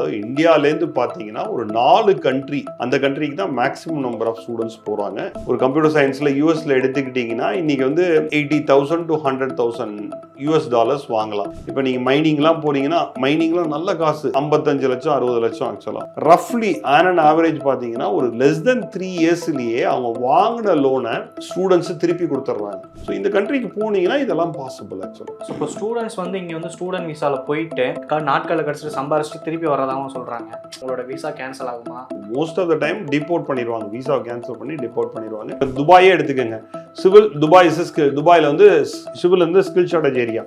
அதாவது இந்தியாவிலேருந்து பார்த்தீங்கன்னா ஒரு நாலு கண்ட்ரி அந்த கண்ட்ரிக்கு தான் மேக்ஸிமம் நம்பர் ஆஃப் ஸ்டூடெண்ட்ஸ் போகிறாங்க ஒரு கம்ப்யூட்டர் சயின்ஸில் யூஎஸில் எடுத்துக்கிட்டிங்கன்னா இன்றைக்கி வந்து eighty thousand to hundred thousand US dollars வாங்கலாம். இப்போ நீங்கள் மைனிங்லாம் போனீங்கன்னா மைனிங்லாம் நல்ல காசு. ஐம்பத்தஞ்சு லட்சம் அறுபது லட்சம் ஆக்சுவலாக ரஃப்லி ஆன் அண்ட் ஆவரேஜ் பார்த்தீங்கன்னா ஒரு லெஸ் தென் த்ரீ இயர்ஸ்லேயே அவங்க வாங்கின லோனை ஸ்டூடெண்ட்ஸு திருப்பி கொடுத்துட்றாங்க ஸோ இந்த கண்ட்ரிக்கு போனீங்கன்னா இதெல்லாம் பாசிபிள் ஆக்சுவலாக ஸோ இப்போ ஸ்டூடெண்ட்ஸ் வந்து இங்கே வந்து ஸ்டூடெண்ட் விசாவில் போயிட்டு நாட்களில் கிடச்சிட்டு சம்பாரிச்சிட்டு திருப்பி வரதாகவும் சொல்கிறாங்க உங்களோட விசா கேன்சல் ஆகுமா? Most of the time deport பண்ணிடுவாங்க விசா கேன்சல் பண்ணி டிபோர்ட் பண்ணிடுவாங்க இப்போ துபாயே எடுத்துக்கோங்க. சிவில் துபாய் ஸ்கில் துபாயில் வந்து சிவில் வந்து ஸ்கில் ஷார்டேஜ் ஏரியா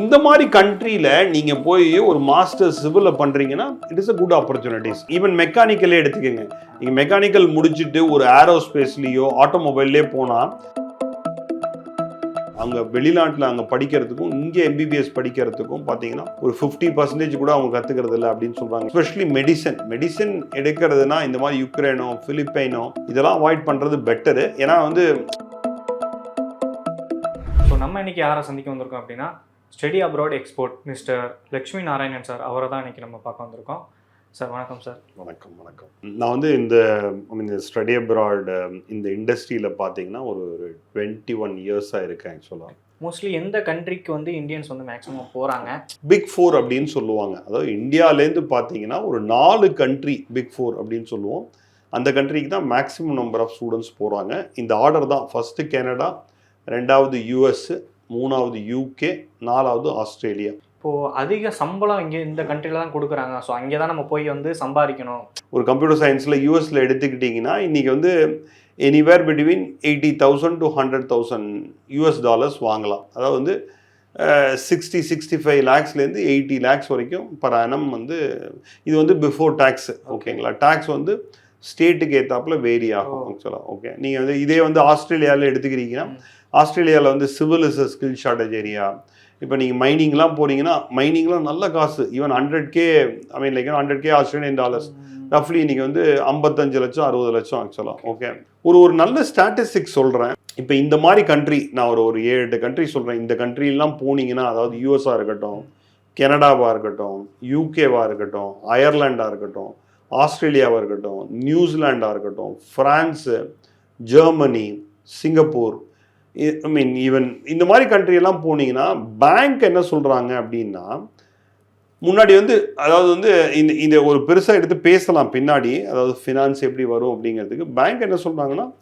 இந்த மாதிரி கண்ட்ரியில் நீங்கள் போய் ஒரு மாஸ்டர் சிவிலில் பண்ணுறீங்கன்னா it is a good opportunities even மெக்கானிக்கலே எடுத்துக்கோங்க. நீங்கள் மெக்கானிக்கல் முடிச்சுட்டு ஒரு ஏரோஸ்பேஸ்லேயோ ஆட்டோமொபைல்லே போனால் அங்கே வெளிநாட்டில் அங்கே படிக்கிறதுக்கும் இங்கே எம்பிபிஎஸ் படிக்கிறதுக்கும் பார்த்தீங்கன்னா ஒரு ஃபிஃப்டி பர்சன்டேஜ் கூட அவங்க கற்றுக்கிறது இல்லை அப்படின்னு சொல்கிறாங்க எஸ்பெஷலி மெடிசன் மெடிசன் எடுக்கிறதுனா இந்த மாதிரி யுக்ரைனோ பிலிப்பைனோ இதெல்லாம் அவாய்ட் பண்ணுறது பெட்டரு ஏன்னா வந்து ஸோ நம்ம இன்றைக்கி யாரை சந்திக்க வந்திருக்கோம் அப்படின்னா study abroad export mister Lakshmi Narayanan sir அவரை தான் இன்றைக்கி நம்ம பார்க்க வந்திருக்கோம். சார் வணக்கம் சார். வணக்கம் வணக்கம். நான் வந்து இந்த இந்த ஸ்டடி அப்ராட் இந்த இண்டஸ்ட்ரியில் பார்த்தீங்கன்னா ஒரு டுவெண்ட்டி ஒன் இயர்ஸாக இருக்கேன் ஆக்சுவலாக மோஸ்ட்லி எந்த கண்ட்ரிக்கு வந்து இந்தியன்ஸ் வந்து மேக்ஸிமம் போகிறாங்க பிக் ஃபோர் அப்படின்னு சொல்லுவாங்க. அதாவது இந்தியாவிலேருந்து பார்த்தீங்கன்னா ஒரு நாலு கண்ட்ரி பிக் ஃபோர் அப்படின்னு சொல்லுவோம். அந்த கண்ட்ரிக்கு தான் மேக்ஸிமம் நம்பர் ஆஃப் ஸ்டூடெண்ட்ஸ் போகிறாங்க இந்த ஆர்டர் தான். ஃபஸ்ட்டு கனடா ரெண்டாவது யூஎஸ் மூணாவது யூகே நாலாவது ஆஸ்திரேலியா இப்போது அதிக சம்பளம் இங்கே இந்த கண்ட்ரியில் தான் கொடுக்குறாங்க. ஸோ அங்கே தான் நம்ம போய் வந்து சம்பாதிக்கணும். ஒரு கம்ப்யூட்டர் சயின்ஸில் யூஎஸில் எடுத்துக்கிட்டிங்கன்னா இன்றைக்கி வந்து anywhere between eighty thousand to hundred thousand US dollars வாங்கலாம். அதாவது வந்து சிக்ஸ்டி சிக்ஸ்டி ஃபைவ் லேக்ஸ்லேருந்து எயிட்டி லேக்ஸ் வரைக்கும் பர் annum வந்து இது வந்து பிஃபோர் டேக்ஸ் ஓகேங்களா? டேக்ஸ் வந்து ஸ்டேட்டுக்கு ஏற்றாப்புல வேரி ஆகும். ஆக்சுவலாக ஓகே நீங்கள் வந்து இதே வந்து ஆஸ்திரேலியாவில் எடுத்துக்கிறீங்கன்னா. ஆஸ்திரேலியாவில் வந்து civil is skill shortage area இப்போ நீங்கள் மைனிங்லாம் போனீங்கன்னா மைனிங்லாம் நல்ல காசு. Even hundred K I mean like hundred K Australian dollars ரஃப்லி இன்னைக்கு வந்து ஐம்பத்தஞ்சு லட்சம் அறுபது லட்சம் ஆக்சுவலாக ஓகே ஒரு ஒரு நல்ல ஸ்டாட்டிஸ்டிக்ஸ் சொல்கிறேன் இப்போ இந்த மாதிரி கண்ட்ரி நான் ஒரு ஒரு ஏழு எட்டு கண்ட்ரி சொல்கிறேன் இந்த country-லாம் போனீங்கன்னா அதாவது யூஎஸ்ஆ இருக்கட்டும் கனடாவாக இருக்கட்டும் யூகேவாக இருக்கட்டும் அயர்லாண்டாக இருக்கட்டும் ஆஸ்திரேலியாவாக இருக்கட்டும் நியூசிலாண்டாக இருக்கட்டும் France Germany Singapore I mean even இந்த மாதிரி எல்லாம் போனீங்கன்னா பேங்க் என்ன சொல்கிறாங்க அப்படின்னா முன்னாடி வந்து அதாவது வந்து இந்த இந்த ஒரு பெருசாக எடுத்து பேசலாம் பின்னாடி அதாவது ஃபினான்ஸ் எப்படி வரும் அப்படிங்கிறதுக்கு பேங்க் என்ன சொல்கிறாங்கன்னா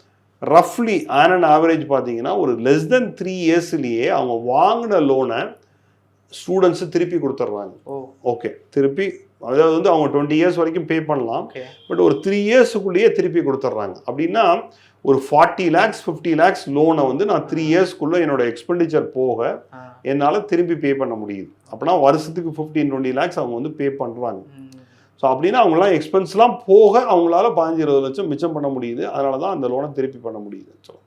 ரஃப்லி ஆன் அண்ட் ஆவரேஜ் பார்த்தீங்கன்னா ஒரு லெஸ் தென் த்ரீ இயர்ஸ்லேயே அவங்க வாங்கின லோனை ஸ்டூடெண்ட்ஸு திருப்பி கொடுத்துட்றாங்க. ஓ. ஓகே திருப்பி அதாவது வந்து அவங்க டுவெண்ட்டி இயர்ஸ் வரைக்கும் பே பண்ணலாம். பட் ஒரு த்ரீ இயர்ஸுக்குள்ளேயே திருப்பி கொடுத்துட்றாங்க அப்படின்னா ஒரு ஃபார்ட்டி லேக்ஸ் ஃபிஃப்டி லேக்ஸ் லோனை வந்து நான் த்ரீ இயர்ஸ்க்குள்ளே என்னோட எக்ஸ்பெண்டிச்சர் போக என்னால் திரும்பி பே பண்ண முடியுது. அப்படின்னா வருஷத்துக்கு ஃபிஃப்டீன் டுவெண்ட்டி லேக்ஸ் அவங்க வந்து பே பண்ணுறாங்க ஸோ அப்படின்னா அவங்களாம் எக்ஸ்பென்ஸ்லாம் போக அவங்களால பதினஞ்சு இருபது லட்சம் மிச்சம் பண்ண முடியுது. அதனால தான் அந்த லோனை திருப்பி பண்ண முடியுது ஆக்சுவலாக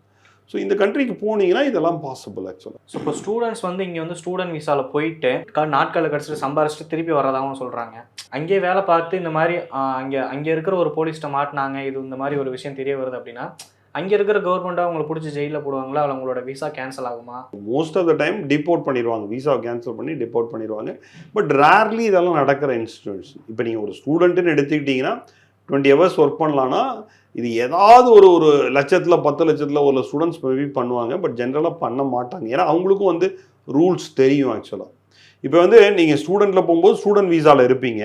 ஸோ இந்த கண்ட்ரிக்கு போனீங்கன்னா இதெல்லாம் பாசிபிள் ஆக்சுவலாக ஸோ இப்போ ஸ்டூடெண்ட்ஸ் வந்து இங்கே வந்து ஸ்டூடெண்ட் விசாவில் போயிட்டு க- நாட்களை கழிச்சிட்டு சம்பாரிச்சிட்டு திருப்பி வரதாகவும் சொல்கிறாங்க அங்கேயே வேலை பார்த்து இந்த மாதிரி அங்கே அங்கே இருக்கிற ஒரு போலீஸ்ட்ட மாட்டினாங்க இது இந்த மாதிரி ஒரு விஷயம் தெரிய வருது அப்படின்னா அங்கே இருக்கிற கவர்மெண்ட்டாக அவங்களை பிடிச்சி ஜெயிலில் போடுவாங்களா? இல்லை அவங்களோட விசா கேன்சல் ஆகுமா? Most of the time deport பண்ணிடுவாங்க. விசாவை கேன்சல் பண்ணி டிபோர்ட் பண்ணிடுவாங்க. பட் ரேர்லி இதெல்லாம் நடக்கிற இன்ஸ்டியூஷன் இப்போ நீங்கள் ஒரு ஸ்டூடெண்ட்டுன்னு எடுத்துக்கிட்டிங்கன்னா டுவெண்ட்டி ஹவர்ஸ் ஒர்க் பண்ணலான்னா இது ஏதாவது ஒரு ஒரு லட்சத்தில் பத்து லட்சத்தில் ஒரு ஸ்டூடெண்ட்ஸ் மேபி பண்ணுவாங்க பட் ஜென்ரலாக பண்ண மாட்டாங்க. ஏன்னா அவங்களுக்கும் வந்து ரூல்ஸ் தெரியும் ஆக்சுவலாக இப்போ வந்து நீங்கள் ஸ்டூடெண்ட்டில் போகும்போது ஸ்டூடெண்ட் வீசாவில் இருப்பீங்க.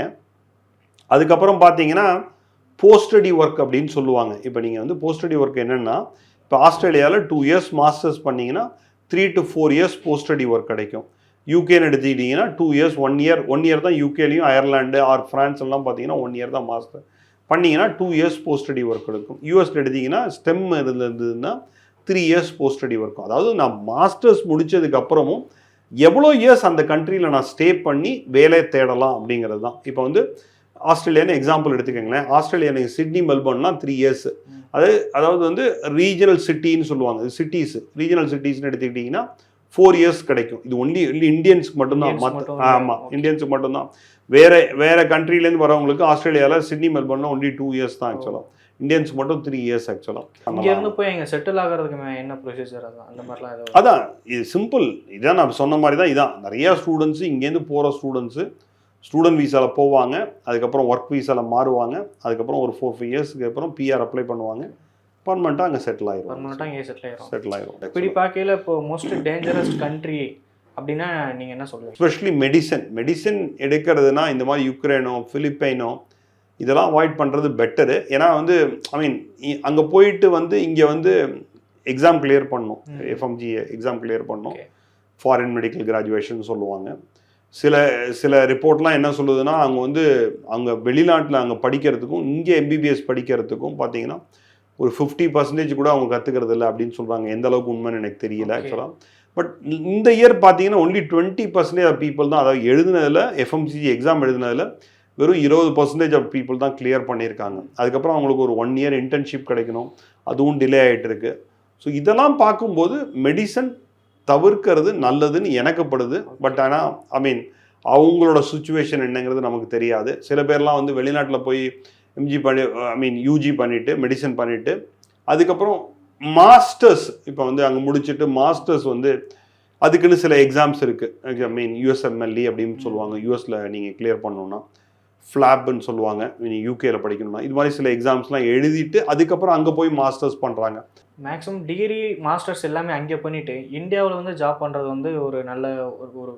அதுக்கப்புறம் பார்த்தீங்கன்னா போஸ்டடி ஒர்க் அப்படின்னு சொல்லுவாங்க. இப்போ நீங்கள் வந்து போஸ்டடி ஒர்க் என்னென்னா இப்போ ஆஸ்திரேலியாவில் டூ இயர்ஸ் மாஸ்டர்ஸ் பண்ணிங்கன்னா three to four years post study work கிடைக்கும். யூகேன்னு எடுத்துக்கிட்டிங்கன்னா two years one year one year தான் யூகேலையும் அயர்லாண்டு ஆர் ஃப்ரான்ஸ் எல்லாம் பார்த்தீங்கன்னா ஒன் இயர் தான் மாஸ்டர் பண்ணீங்கன்னா two years post study work எடுக்கும். யூஎஸ்ல எடுத்தீங்கன்னா ஸ்டெம் இருந்ததுன்னா த்ரீ இயர்ஸ் போஸ்டடி ஒர்க்கும் அதாவது நான் மாஸ்டர்ஸ் முடிச்சதுக்கு அப்புறமும் எவ்வளோ இயர்ஸ் அந்த கண்ட்ரியில் நான் ஸ்டே பண்ணி வேலை தேடலாம் அப்படிங்கிறது தான். இப்போ வந்து ஆஸ்திரேலியான்னு எக்ஸாம்பிள் எடுத்துக்கோங்களேன். ஆஸ்திரேலியா சிட்னி மெல்பர்ன்லாம் த்ரீ இயர்ஸ் அது அதாவது வந்து ரீஜனல் சிட்டின்னு சொல்லுவாங்க. சிட்டிஸ் ரீஜனல் சிட்டிஸ்னு எடுத்துக்கிட்டிங்கன்னா ஃபோர் இயர்ஸ் கிடைக்கும். இது ஒன்லி ஒன்லி இந்தியன்ஸ்க்கு மட்டும்தான். மற்ற ஆமாம். இந்தியன்ஸுக்கு மட்டும்தான். வேற வேற கண்ட்ரிலேருந்து வரவங்களுக்கு ஆஸ்திரேலியாவில் சிட்னி மெல்பர்னில் ஒன்லி டூ இயர்ஸ் தான் ஆக்சுவலாக இந்தியன்ஸ் மட்டும் த்ரீ இயர்ஸ் ஆக்சுவலாக இங்க இருந்து போய் எங்க செட்டில் ஆகிறதுக்கு என்ன ப்ரொசீஜர் அதான் அந்த மாதிரிலாம் அதான் இது சிம்பிள் இதான் நான் சொன்ன மாதிரி தான் இதான். நிறையா ஸ்டூடெண்ட்ஸு இங்கேருந்து போகிற ஸ்டூடெண்ட்ஸு ஸ்டூடெண்ட் விசாவில் போவாங்க. அதுக்கப்புறம் ஒர்க் விசாவில் மாறுவாங்க. அதுக்கப்புறம் ஒரு ஃபோர் ஃபைவ் இயர்ஸ்க்கு அப்புறம் பிஆர் அப்ளை பண்ணுவாங்க. பர்மனெண்ட்டாக அங்கே செட்டில் ஆயிரும். பர்மனெண்ட்டாக இங்கே செட்டில் ஆயிரும். செட்டில் ஆயிரும். இப்படி பார்க்கையில இப்போ மோஸ்ட் டேஞ்சரஸ் கண்ட்ரி அப்படின்னா நீங்க என்ன சொல்லுவீங்க எஸ்பெஷலி மெடிசன் மெடிசன் எடுக்கிறதுனா இந்த மாதிரி யுக்ரைனோ பிலிப்பைனோ இதெல்லாம் அவாய்ட் பண்ணுறது பெட்டரு ஏன்னா வந்து ஐ மீன் அங்கே போயிட்டு வந்து இங்கே வந்து எக்ஸாம் கிளியர் பண்ணணும் ம். FMG exam clear Okay. Foreign medical graduation சொல்லுவாங்க. சில சில ரிப்போர்ட்லாம் என்ன சொல்லுதுன்னா அவங்க வந்து அங்கே வெளிநாட்டில் அங்கே படிக்கிறதுக்கும் இங்கே எம்பிபிஎஸ் படிக்கிறதுக்கும் பார்த்தீங்கன்னா ஒரு ஃபிஃப்டி பர்சன்டேஜ் கூட அவங்க கற்றுக்கிறது இல்லை அப்படின்னு சொல்கிறாங்க எந்த அளவுக்கு உண்மைன்னு எனக்கு தெரியல. ஆக்சுவலாக பட் இந்த இயர் பார்த்தீங்கன்னா only twenty percentage of people தான் அதாவது எழுதுனதில் எஃப்எம்சிஜி எக்ஸாம் எழுதுனதில் வெறும் இருபது பர்சன்டேஜ் ஆஃப் பீப்புள் தான் கிளியர் பண்ணியிருக்காங்க. அதுக்கப்புறம் அவங்களுக்கு ஒரு ஒன் இயர் இன்டர்ன்ஷிப் கிடைக்கணும். அதுவும் டிலே ஆகிட்டு இருக்கு ஸோ இதெல்லாம் பார்க்கும்போது மெடிசன் தவிர்க்கிறது நல்லதுன்னு எனக்குப்படுது. பட் ஆனால் ஐ மீன் அவங்களோட சுச்சுவேஷன் என்னங்கிறது நமக்கு தெரியாது. சில பேர்லாம் வந்து வெளிநாட்டில் போய் எம்ஜி பண்ணி ஐ மீன் யூஜி பண்ணிவிட்டு மெடிசன் பண்ணிவிட்டு அதுக்கப்புறம் மாஸ்டர்ஸ் இப்போ வந்து அங்கே முடிச்சுட்டு மாஸ்டர்ஸ் வந்து அதுக்குன்னு சில எக்ஸாம்ஸ் இருக்குது ஐ மீன் யூஎஸ்எம்எல்இ அப்படின்னு சொல்லுவாங்க. யூஎஸில் நீங்கள் கிளியர் பண்ணணுன்னா ஃப்ளாப்னு சொல்லுவாங்க. நீங்கள் யூகேல படிக்கணும்னா. இது மாதிரி சில எக்ஸாம்ஸ்லாம் எழுதிட்டு அதுக்கப்புறம் அங்கே போய் மாஸ்டர்ஸ் பண்ணுறாங்க மேக்ஸிமம் டிகிரி மாஸ்டர்ஸ் எல்லாமே அங்கே பண்ணிட்டு இந்தியாவில் வந்து ஜாப் பண்றது வந்து ஒரு நல்ல ஒரு ஒரு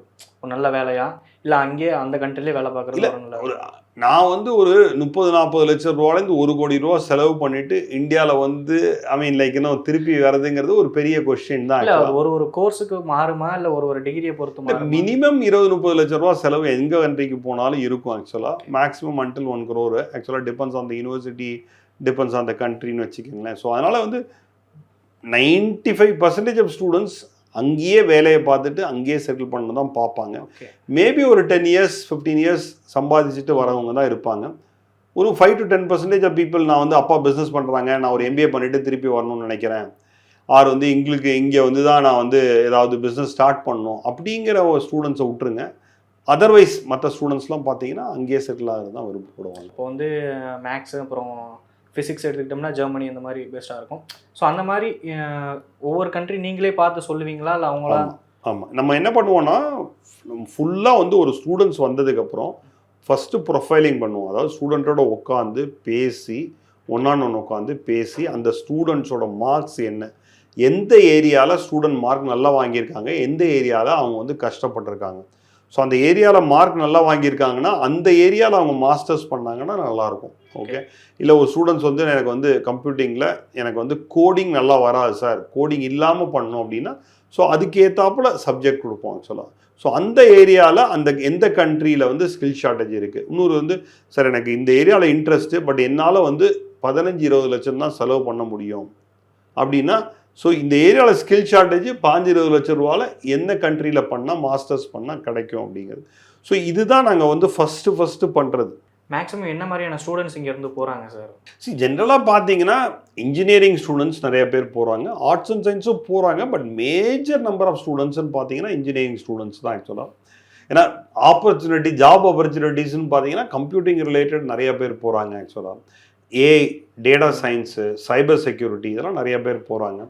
நல்ல வேலையா? இல்லை அங்கேயே அந்த கண்ட்ரிலே வேலை பார்க்குறது ஒரு நான் வந்து ஒரு முப்பது நாற்பது லட்சம் ரூபாலேருந்து ஒரு கோடி ரூபா செலவு பண்ணிட்டு இந்தியாவில் வந்து ஐ மீன் லைக் இன்னும் திருப்பி வர்றதுங்கிறது ஒரு பெரிய கொஸ்டின் தான். ஒரு ஒரு கோர்ஸுக்கு மாறுமா இல்ல ஒரு ஒரு டிகிரியை பொறுத்து மினிமம் இருபது முப்பது லட்சம் ரூபா செலவு எங்க கண்ட்ரிக்கு போனாலும் இருக்கும் ஆக்சுவலாக மேக்ஸிமம் அன்டில் ஒன் crore. ஆக்சுவலாக depends on the university depends on the கண்ட்ரின்னு வச்சுக்கோங்களேன். ஸோ அதனால் வந்து ninety five percentage of students அங்கேயே வேலையை பார்த்துட்டு அங்கேயே செட்டில் பண்ண தான் பார்ப்பாங்க. மேபி ஒரு டென் இயர்ஸ் ஃபிஃப்டீன் இயர்ஸ் சம்பாதிச்சுட்டு வரவங்க தான் இருப்பாங்க. ஒரு five to ten percentage of people நான் வந்து அப்பா பிஸ்னஸ் பண்ணுறாங்க நான் ஒரு எம்பிஏ பண்ணிட்டு திருப்பி வரணும்னு நினைக்கிறேன். ஆர் வந்து எங்களுக்கு இங்கே வந்து தான் நான் வந்து ஏதாவது பிஸ்னஸ் ஸ்டார்ட் பண்ணணும் அப்படிங்கிற ஒரு ஸ்டூடெண்ட்ஸை விட்டுருங்க. அதர்வைஸ் மற்ற ஸ்டூடெண்ட்ஸ்லாம் பார்த்தீங்கன்னா அங்கேயே செட்டில் ஆகிறது தான் விருப்பப்படுவாங்க. இப்போ வந்து மேக்ஸ் அப்புறம் ஃபிசிக்ஸ் எடுத்துக்கிட்டோம்னா ஜெர்மனி இந்த மாதிரி பெஸ்ட்டாக இருக்கும். ஸோ அந்த மாதிரி ஒவ்வொரு கண்ட்ரி நீங்களே பார்த்து சொல்லுவீங்களா? இல்லை அவங்களா? ஆமாம் ஆமாம் நம்ம என்ன பண்ணுவோம்னா ஃபுல்லாக வந்து ஒரு ஸ்டூடெண்ட்ஸ் வந்ததுக்கப்புறம் ஃபஸ்ட்டு ப்ரொஃபைலிங் பண்ணுவோம். அதாவது ஸ்டூடெண்ட்டோட உட்காந்து பேசி ஒன்னான் ஒன்று உட்காந்து பேசி அந்த ஸ்டூடெண்ட்ஸோட மார்க்ஸ் என்ன? எந்த ஏரியாவில் ஸ்டூடெண்ட் மார்க் நல்லா வாங்கியிருக்காங்க? எந்த ஏரியாவில் அவங்க வந்து கஷ்டப்பட்டிருக்காங்க? ஸோ அந்த ஏரியாவில் மார்க் நல்லா வாங்கியிருக்காங்கன்னா அந்த ஏரியாவில் அவங்க மாஸ்டர்ஸ் பண்ணாங்கன்னா நல்லாயிருக்கும். ஓகே இல்லை ஒரு ஸ்டூடெண்ட்ஸ் வந்து எனக்கு வந்து கம்ப்யூட்டிங்கில் எனக்கு வந்து கோடிங் நல்லா வராது சார் கோடிங் இல்லாமல் பண்ணணும் அப்படின்னா ஸோ அதுக்கு ஏற்றாப்புல சப்ஜெக்ட் கொடுப்போம் ஆக்சுவலாக ஸோ அந்த ஏரியாவில் அந்த எந்த கண்ட்ரியில் வந்து ஸ்கில் ஷார்ட்டேஜ் இருக்குது இன்னொரு வந்து சார் எனக்கு இந்த ஏரியாவில் இன்ட்ரெஸ்ட்டு பட் என்னால் வந்து பதினஞ்சு இருபது லட்சம் தான் செலவு பண்ண முடியும். அப்படின்னா ஸோ இந்த ஏரியாவில் ஸ்கில் ஷார்ட்டேஜ் பாஞ்சு இருபது லட்சம் ரூபாவில் எந்த கண்ட்ரியில் பண்ணால் மாஸ்டர்ஸ் பண்ணால் கிடைக்கும் அப்படிங்கிறது. ஸோ இதுதான் நாங்கள் வந்து ஃபஸ்ட்டு ஃபஸ்ட்டு பண்ணுறது மேக்ஸிமம் என்ன மாதிரியான ஸ்டூடெண்ட்ஸ் இங்க இருந்து போறாங்க சார் சி ஜென்ரலாக பார்த்தீங்கன்னா இன்ஜினியரிங் ஸ்டூடெண்ட்ஸ் நிறைய பேர் போகிறாங்க ஆர்ட்ஸ் அண்ட் சயின்ஸும் போகிறாங்க பட் மேஜர் நம்பர் ஆஃப் ஸ்டூடெண்ட்ஸ்னு பார்த்தீங்கன்னா இன்ஜினியரிங் ஸ்டூடெண்ட்ஸ் தான் ஆக்சுவலாக ஏன்னா ஆப்பர்ச்சுனிட்டி ஜாப் ஆப்பர்ச்சுனிட்டிஸ்னு பார்த்தீங்கன்னா கம்ப்யூட்டிங் ரிலேட்டட் நிறைய பேர் போகிறாங்க ஆக்சுவலாக a data science cyber security இதெல்லாம் நிறைய பேர் போகிறாங்க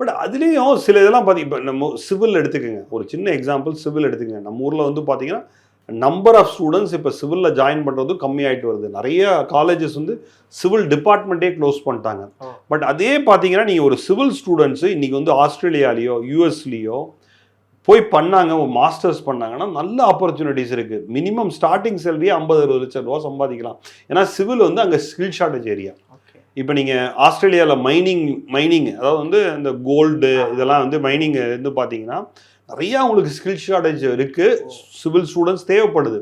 பட் அதுலேயும் சில இதெல்லாம் பார்த்தி இப்போ நம்ம சிவில் எடுத்துக்கோங்க. ஒரு சின்ன எக்ஸாம்பிள் சிவில் எடுத்துக்கோங்க. நம்ம ஊரில் வந்து பார்த்தீங்கன்னா நம்பர் ஆஃப் ஸ்டூடெண்ட்ஸ் இப்போ சிவிலில் ஜாயின் பண்ணுறது கம்மியாயிட்டு வருது. நிறைய காலேஜஸ் வந்து சிவில் டிபார்ட்மெண்ட்டே க்ளோஸ் பண்ணிட்டாங்க. பட் அதே பார்த்தீங்கன்னா நீங்கள் ஒரு சிவில் ஸ்டூடெண்ட்ஸு இன்றைக்கி வந்து ஆஸ்திரேலியாலேயோ யூஎஸ்லேயோ போய் பண்ணாங்க ஒரு மாஸ்டர்ஸ் பண்ணாங்கன்னா நல்ல ஆப்பர்ச்சுனிட்டிஸ் இருக்குது மினிமம் ஸ்டார்டிங் சேலரியே ஐம்பது அறுபது லட்சம் ரூபா சம்பாதிக்கலாம். ஏன்னா சிவில் வந்து அங்கே ஸ்கில் ஷார்ட்டேஜ் ஏரியா இப்போ நீங்கள் ஆஸ்திரேலியாவில் மைனிங் மைனிங் அதாவது வந்து இந்த கோல்டு இதெல்லாம் வந்து மைனிங் வந்து பார்த்தீங்கன்னா நிறையா உங்களுக்கு ஸ்கில் ஷார்ட்டேஜ் இருக்குது சிவில் ஸ்டூடெண்ட்ஸ் தேவைப்படுது.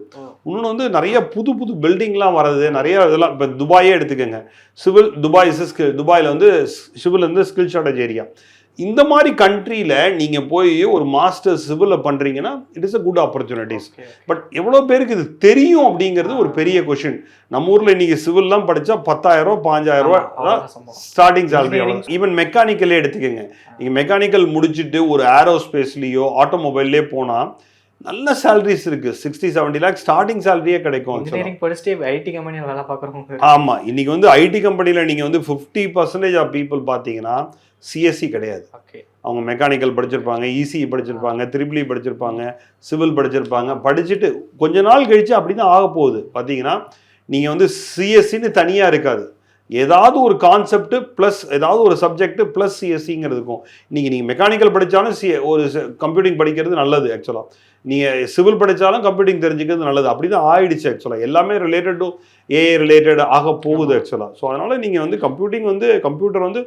இன்னொன்று வந்து நிறைய புது புது பில்டிங்லாம் வருது நிறைய இதெல்லாம் இப்போ துபாயே எடுத்துக்கோங்க. சிவில் துபாய் இஸ் ஸ்கில் துபாயில் வந்து சிவில் வந்து ஸ்கில் ஷார்ட்டேஜ் ஏரியா இந்த மாதிரி கண்ட்ரியில் நீங்கள் போய் ஒரு மாஸ்டர் சிவிலில் பண்ணுறீங்கன்னா it is a good opportunities but எவ்வளோ பேருக்கு இது தெரியும் அப்படிங்கிறது ஒரு பெரிய கொஷின் நம்ம ஊரில் இன்னைக்கு சிவில்லாம் படித்தா பத்தாயிரம் தான் ஸ்டார்டிங் சேலரி ஈவன் மெக்கானிக்கலே எடுத்துக்கோங்க. நீங்கள் மெக்கானிக்கல் முடிச்சுட்டு ஒரு ஏரோஸ்பேஸ்லேயோ ஆட்டோமொபைல்லே போனால் நல்ல சேலரிஸ் இருக்கு. சிக்ஸ்டி செவன்டி லேக் ஸ்டார்டிங் சேலரியே கிடைக்கும். இன்ஜினியரிங் படிச்சுட்டு ஐடி கம்பெனியில் வேலை பார்க்குறவங்க ஆமா. இன்னைக்கு வந்து ஐடி கம்பெனியில் நீங்கள் வந்து ஃபிஃப்டி பர்சன்டேஜ் ஆஃப் பீப்புள் பார்த்தீங்கன்னா சிஎஸ்சி கிடையாது. ஓகே அவங்க மெக்கானிக்கல் படிச்சிருப்பாங்க இசிஇ படிச்சிருப்பாங்க த்ரிபிளி படிச்சிருப்பாங்க சிவில் படிச்சிருப்பாங்க. படிச்சுட்டு கொஞ்ச நாள் கழிச்சு அப்படி தான் ஆக போகுது பார்த்தீங்கன்னா நீங்கள் வந்து சிஎஸ்சின்னு தனியாக இருக்காது. ஏதாவது ஒரு கான்செப்ட் ப்ளஸ் ஏதாவது ஒரு சப்ஜெக்ட் ப்ளஸ் சிஎஸ்சிங்கிறது இருக்கும். நீங்கள் நீங்கள் மெக்கானிக்கல் படித்தாலும் சி ஒரு கம்ப்யூட்டிங் படிக்கிறது நல்லது ஆக்சுவலாக நீங்கள் சிவில் படித்தாலும் கம்ப்யூட்டிங் தெரிஞ்சுக்கிறது நல்லது. அப்படி தான் ஆயிடுச்சு ஆக்சுவலாக எல்லாமே ரிலேட்டட் டு ஏஐ ரிலேட்டட் ஆக போகுது ஆக்சுவலாக ஸோ அதனால் நீங்கள் வந்து கம்ப்யூட்டிங் வந்து கம்ப்யூட்டர் வந்து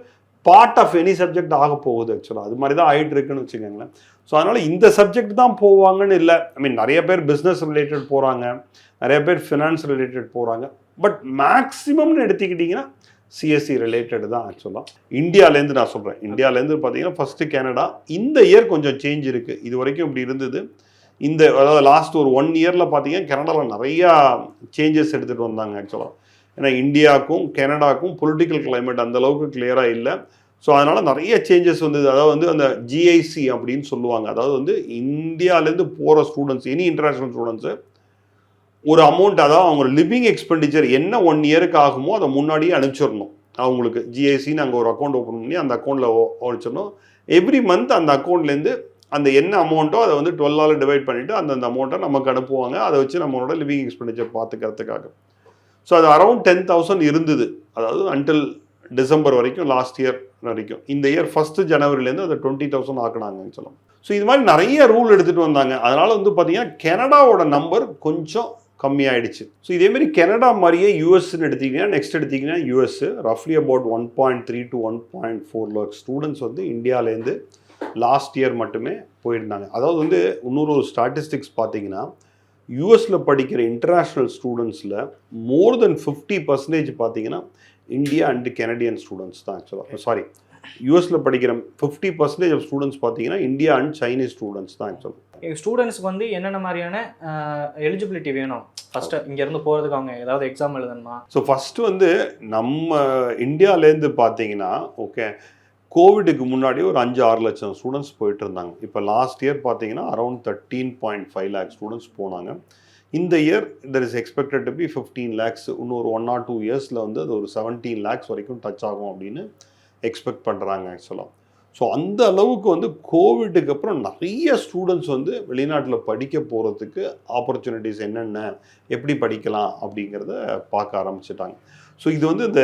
பார்ட் ஆஃப் எனி சப்ஜெக்ட் ஆக போகுது ஆக்சுவலாக அது மாதிரி தான் ஆயிட்டு இருக்குன்னு வச்சுக்கோங்களேன். ஸோ அதனால் இந்த சப்ஜெக்ட் தான் போவாங்கன்னு இல்லை. ஐ மீன் நிறைய பேர் பிஸ்னஸ் ரிலேட்டட் போகிறாங்க நிறைய பேர் ஃபினான்ஸ் ரிலேட்டட் போகிறாங்க பட் மேக்ஸிமம்னு எடுத்துக்கிட்டிங்கன்னா சிஎஸ்சி ரிலேட்டட் தான் ஆக்சுவலாக இந்தியாவிலேருந்து நான் சொல்கிறேன் இந்தியாவிலேருந்து பார்த்தீங்கன்னா ஃபஸ்ட்டு கனடா இந்த இயர் கொஞ்சம் சேஞ்ச் இருக்குது இது வரைக்கும் இப்படி இருந்தது. இந்த அதாவது லாஸ்ட் ஒரு ஒன் இயரில் பார்த்தீங்கன்னா கனடாவில் நிறையா சேஞ்சஸ் எடுத்துகிட்டு வந்தாங்க ஆக்சுவலாக ஏன்னா இந்தியாவுக்கும் கனடாக்கும் பொலிட்டிக்கல் கிளைமேட் அந்த அளவுக்கு கிளியராக இல்லை. ஸோ அதனால் நிறைய சேஞ்சஸ் வந்தது. அதாவது வந்து அந்த ஜிஐசி அப்படின்னு சொல்லுவாங்க. அதாவது வந்து இந்தியாவிலேருந்து போகிற ஸ்டூடெண்ட்ஸ் எனி இன்டர்நேஷ்னல் ஸ்டூடெண்ட்ஸு ஒரு அமௌண்ட் அதாவது அவங்க லிவிங் எக்ஸ்பெண்டிச்சர் என்ன ஒன் இயருக்கு ஆகுமோ அதை முன்னாடியே அனுப்பிச்சிடணும். அவங்களுக்கு ஜிஐசின்னு அங்கே ஒரு அக்கௌண்ட் ஓப்பன் பண்ணி அந்த அக்கௌண்ட்டில் அனுப்பிச்சிடணும் எவ்ரி மந்த் அந்த அக்கௌண்ட்லேருந்து அந்த என்ன அமௌண்ட்டோ அதை வந்து டுவெல்லால் டிவைட் பண்ணிவிட்டு அந்தந்த அமௌண்ட்டை நமக்கு அனுப்புவாங்க. அதை வச்சு நம்மளோட லிவிங் எக்ஸ்பெண்டிச்சர் பார்த்துக்கிறதுக்காக ஸோ அது அரௌண்ட் டென் தௌசண்ட் இருந்தது. அதாவது அன்டில் டிசம்பர் வரைக்கும் லாஸ்ட் இயர் வரைக்கும். இந்த இயர் ஃபஸ்ட்டு ஜனவரிலேருந்து அதை டுவெண்ட்டி தௌசண்ட் ஆக்குனாங்கன்னு சொல்லலாம். ஸோ இது மாதிரி நிறைய ரூல் எடுத்துகிட்டு வந்தாங்க. அதனால் வந்து பார்த்தீங்கன்னா கனடாவோட நம்பர் கொஞ்சம் கம்மியாயிடுச்சு. ஸோ இதேமாரி கனடா மாதிரியே யூஎஸ்ன்னு எடுத்தீங்கன்னா நெக்ஸ்ட் எடுத்தீங்கன்னா US ரஃப்லி about one point three to one point four lakh students வந்து இந்தியாவிலேருந்து லாஸ்ட் இயர் மட்டுமே போயிருந்தாங்க. அதாவது வந்து இன்னொரு ஒரு ஸ்டாட்டிஸ்டிக்ஸ் பார்த்தீங்கன்னா யூஎஸில் படிக்கிற இன்டர்நேஷ்னல் ஸ்டூடெண்ட்ஸில் மோர் தென் ஃபிஃப்டி பர்சன்டேஜ் பார்த்தீங்கன்னா இந்தியா அண்ட் கெனடியன் ஸ்டூடெண்ட்ஸ் தான் ஆக்சுவலாக சாரி யூஎஸில் படிக்கிற ஃபிஃப்டி பர்சன்டேஜ் ஆஃப் ஸ்டூடெண்ட்ஸ் பார்த்தீங்கன்னா இந்தியா அண்ட் சைனீஸ் ஸ்டூடெண்ட்ஸ் தான் ஆக்சுவலாக ஸ்டூடெண்ட்ஸ்க்கு வந்து என்னென்ன மாதிரியான எலிஜிபிலிட்டி வேணும்? ஃபர்ஸ்ட் இங்கேருந்து போகிறதுக்கு அவங்க ஏதாவது எக்ஸாம் எழுதணுமா? ஸோ ஃபஸ்ட்டு வந்து நம்ம இந்தியாவிலேருந்து பார்த்தீங்கன்னா ஓகே கோவிடுக்கு முன்னாடி ஒரு அஞ்சு ஆறு லட்சம் ஸ்டூடெண்ட்ஸ் போயிட்டு இருந்தாங்க. இப்போ லாஸ்ட் இயர் பார்த்தீங்கன்னா around thirteen point five lakh students போனாங்க. இந்த year there is expected to be fifteen lakhs இன்னொரு ஒன் ஆர் டூ இயர்ஸில் வந்து அது ஒரு செவன்டீன் லேக்ஸ் வரைக்கும் டச் ஆகும் அப்படின்னு எக்ஸ்பெக்ட் பண்ணுறாங்க ஆக்சுவலாக ஸோ அந்த அளவுக்கு வந்து கோவிட்டுக்கு அப்புறம் நிறைய ஸ்டூடெண்ட்ஸ் வந்து வெளிநாட்டில் படிக்க போகிறதுக்கு ஆப்பர்ச்சுனிட்டிஸ் என்னென்ன எப்படி படிக்கலாம் அப்படிங்கிறத பார்க்க ஆரம்பிச்சிட்டாங்க. ஸோ இது வந்து இந்த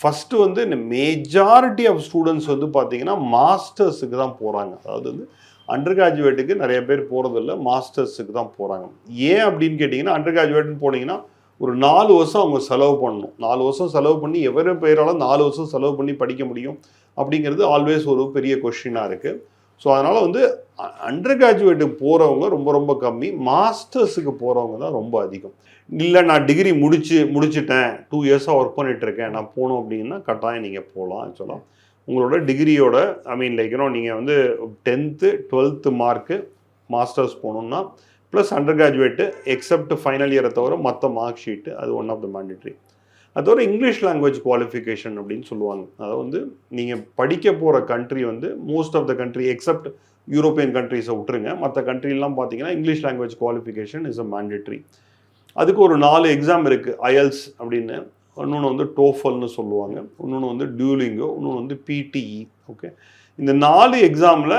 ஃபஸ்ட்டு வந்து இந்த மேஜாரிட்டி ஆஃப் ஸ்டூடெண்ட்ஸ் வந்து பார்த்தீங்கன்னா மாஸ்டர்ஸுக்கு தான் போகிறாங்க அதாவது வந்து அண்டர் கிராஜுவேட்டுக்கு நிறைய பேர் போகிறதில்ல மாஸ்டர்ஸுக்கு தான் போகிறாங்க ஏன் அப்படின்னு கேட்டிங்கன்னா அண்டர் கிராஜுவேட்னு போனீங்கன்னா ஒரு நாலு வருஷம் அவங்க செலவு பண்ணணும். நாலு வருஷம் செலவு பண்ணி எவரு பேராலும் நாலு வருஷம் செலவு பண்ணி படிக்க முடியும் அப்படிங்கிறது ஆல்வேஸ் ஒரு பெரிய கொஷினாக இருக்குது ஸோ அதனால் வந்து அண்டர் கிராஜுவேட்டுக்கு போகிறவங்க ரொம்ப ரொம்ப கம்மி. மாஸ்டர்ஸுக்கு போகிறவங்க தான் ரொம்ப அதிகம். இல்லை நான் டிகிரி முடிச்சு முடிச்சிட்டேன். டூ இயர்ஸாக ஒர்க் பண்ணிகிட்ருக்கேன் நான் போகணும் அப்படின்னா கட்டாயம் நீங்கள் போகலாம் ஆக்சுவலாக உங்களோட டிகிரியோட ஐ மீன் லைக்கணும் நீங்கள் வந்து டென்த்து டுவெல்த்து மார்க்கு மாஸ்டர்ஸ் போகணுன்னா plus under graduate except final இயரை தவிர மற்ற மார்க் ஷீட்டு அது ஒன் ஆஃப் த மேண்டட்ரி அது தவிர இங்கிலீஷ் லாங்குவேஜ் குவாலிஃபிகேஷன் அப்படின்னு சொல்லுவாங்க. அதாவது வந்து நீங்கள் படிக்க போகிற கண்ட்ரி வந்து most of the country except European கண்ட்ரிஸை விட்டுருங்க. மற்ற கண்ட்ரிலாம் பார்த்தீங்கன்னா English language qualification is a mandatory அதுக்கு ஒரு நாலு எக்ஸாம் இருக்குது அயல்ஸ் அப்படின்னு. இன்னொன்று வந்து டோஃபல்னு சொல்லுவாங்க. இன்னொன்று வந்து டியூலிங்கோ இன்னொன்று வந்து பிடிஇ ஓகே இந்த நாலு எக்ஸாமில்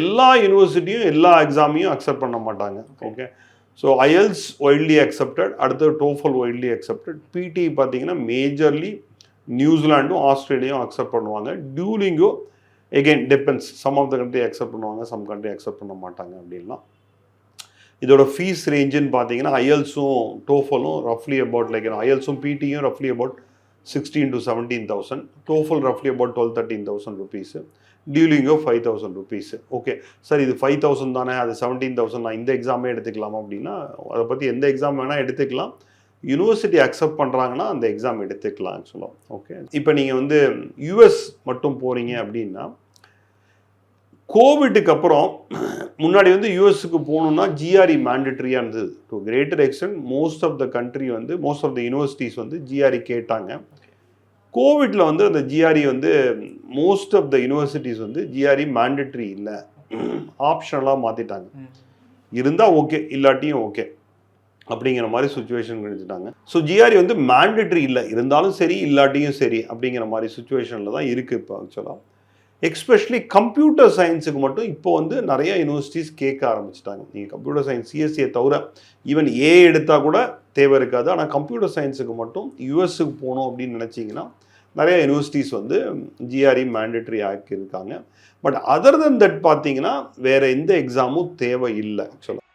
எல்லா யூனிவர்சிட்டியும் எல்லா எக்ஸாமையும் அக்செப்ட் பண்ண மாட்டாங்க. Okay so IELTS widely accepted அடுத்து டோஃபல் ஒய்ட்லி அக்செப்டட் பிடி பார்த்தீங்கன்னா மேஜர்லி நியூசிலாண்டும் ஆஸ்திரேலியாவும் அக்செப்ட் பண்ணுவாங்க. Duolingo again depends some of the country accept பண்ணுவாங்க சம் கண்ட்ரி அக்செப்ட் பண்ண மாட்டாங்க அப்படின்லாம். இதோட ஃபீஸ் ரேஞ்சுன்னு பார்த்தீங்கன்னா ஐஎல்ஸும் டோஃபலும் ரஃப்லி about like ஐஎல்ஸும் பிடியும் ரஃப்லி about sixteen to seventeen thousand TOEFL ரஃப்லி about twelve thirteen thousand rupees டியூலிங்கோ five thousand rupees okay sir இது five thousand தானே அது seventeen thousand நான் இந்த எக்ஸாமே எடுத்துக்கலாமா அப்படின்னா அதை பற்றி எந்த எக்ஸாம் வேணால் எடுத்துக்கலாம். யூனிவர்சிட்டி அக்செப்ட் பண்ணுறாங்கன்னா அந்த எக்ஸாம் எடுத்துக்கலாம் ஆக்சுவலாக ஓகே இப்போ நீங்கள் வந்து யூஎஸ் மட்டும் போகிறீங்க அப்படின்னா கோவிட்டுக்கு அப்புறம் முன்னாடி வந்து யூஎஸ்க்கு போகணுன்னா ஜிஆர்இ மேண்டட்ரியாக இருந்தது. To greater extent most of the country வந்து மோஸ்ட் ஆஃப் த யூனிவர்சிட்டிஸ் வந்து ஜிஆர்இ கேட்டாங்க. கோவிட்டில் வந்து அந்த ஜிஆர்இ வந்து மோஸ்ட் ஆஃப் த யூனிவர்சிட்டிஸ் வந்து ஜிஆர்இ மேண்டட்ரி இல்லை. ஆப்ஷனலாக மாற்றிட்டாங்க இருந்தால் ஓகே இல்லாட்டியும் ஓகே அப்படிங்கிற மாதிரி சுச்சுவேஷன் கிடைச்சிட்டாங்க ஸோ ஜிஆர்இ வந்து மேண்டட்ரி இல்லை. இருந்தாலும் சரி இல்லாட்டியும் சரி அப்படிங்கிற மாதிரி சுச்சுவேஷனில் தான் இருக்குது இப்போ ஆக்சுவலாக எக்ஸ்பெஷலி கம்ப்யூட்டர் சயின்ஸுக்கு மட்டும் இப்போ வந்து நிறைய யூனிவர்சிட்டிஸ் கேட்க ஆரம்பிச்சிட்டாங்க. நீங்கள் கம்ப்யூட்டர் சயின்ஸ் சிஎஸ்சியை தவிர ஈவன் ஏ எடுத்தால் கூட தேவை இருக்காது. ஆனால் கம்ப்யூட்டர் சயின்ஸுக்கு மட்டும் யூஎஸ்க்கு போகணும் அப்படின்னு நினச்சிங்கன்னா நிறைய யூனிவர்சிட்டிஸ் வந்து ஜிஆர்இ மேண்டேட்டரி ஆக்கியிருக்காங்க. பட் அதர் தென் தட் பார்த்தீங்கன்னா வேறு எந்த எக்ஸாமும் தேவை இல்லை ஆக்சுவலாக